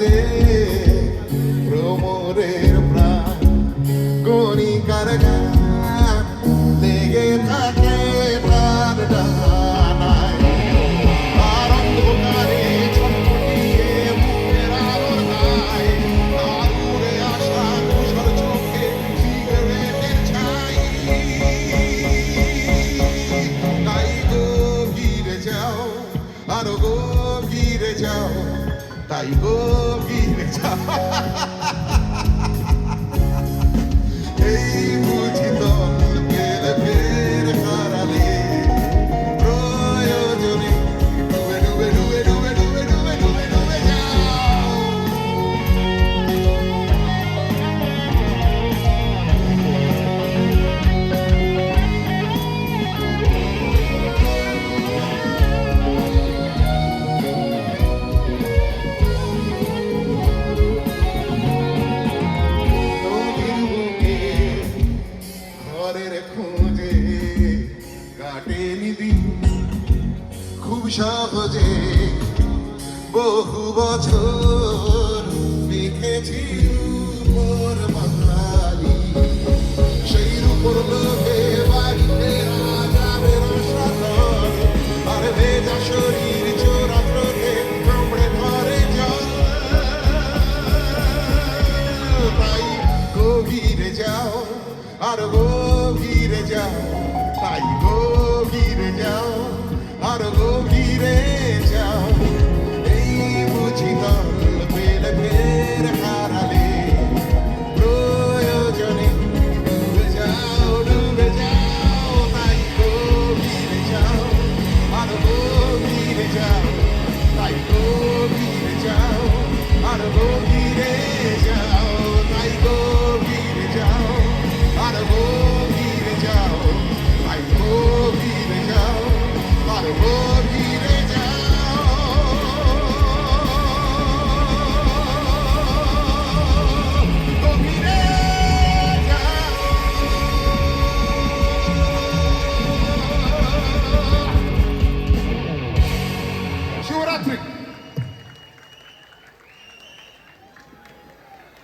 today. Tá, e vou সহজে বহু বছর লিখেছি মোর বাঙালি। সেই রূপর লোকে বাড়িতে রাজাবে রসাতর আর ভেজা শরীর চোরা প্রকে কামড়ে ধরে জল। তাই গভীরে যাও, আর গভীরে যাও, তাই গভীরে যাও, আর গভীরে Hallelujah.